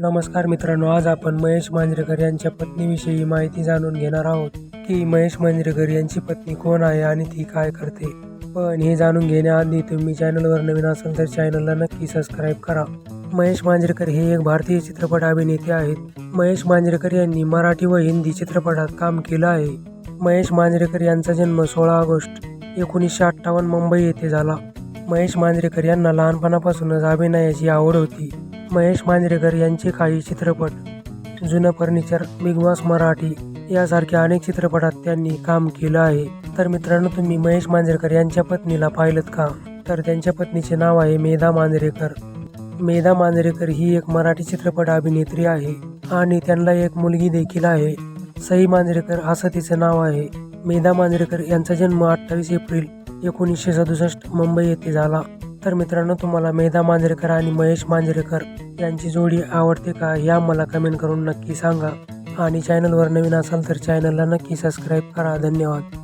नमस्कार मित्रांनो आज आपण महेश मांजरेकर यांच्या पत्नीविषयी माहिती जाणून घेणार आहोत की महेश मांजरेकर यांची पत्नी कोण आहे आणि ती काय करते. पण हे जाणून घेण्याआधी तुम्ही चॅनलवर नवीन असाल तर चॅनलला नक्की सबस्क्राईब करा. महेश मांजरेकर हे एक भारतीय चित्रपट अभिनेते आहेत. महेश मांजरेकर यांनी मराठी व हिंदी चित्रपटात काम केलं आहे. महेश मांजरेकर यांचा जन्म सोळा ऑगस्ट एकोणीसशे अठ्ठावन्न मुंबई येथे झाला. महेश मांजरेकर यांना लहानपणापासूनच अभिनयाची आवड होती. महेश मांजरेकर यांचे काही चित्रपट जुनं फर्निचर बिग बॉस मराठी यासारख्या अनेक चित्रपटात त्यांनी काम केलं आहे. तर मित्रांनो तुम्ही महेश मांजरेकर यांच्या पत्नीला पाहिलं का? तर त्यांच्या पत्नीचे नाव आहे मेधा मांजरेकर. मेधा मांजरेकर ही एक मराठी चित्रपट अभिनेत्री आहे आणि त्यांना एक मुलगी देखील आहे. सई मांजरेकर असं तिचं नाव आहे. मेधा मांजरेकर यांचा जन्म अठ्ठावीस एप्रिल एकोणीसशे सदुसष्ट मुंबई येथे झाला. तर मित्रांनो तुम्हाला मेधा मांजरेकर आणि महेश मांजरेकर यांची जोडी आवडते का या मला कमेंट करून नक्की सांगा. आणि चॅनलवर नवीन असाल तर चॅनलला नक्की सबस्क्राईब करा. धन्यवाद.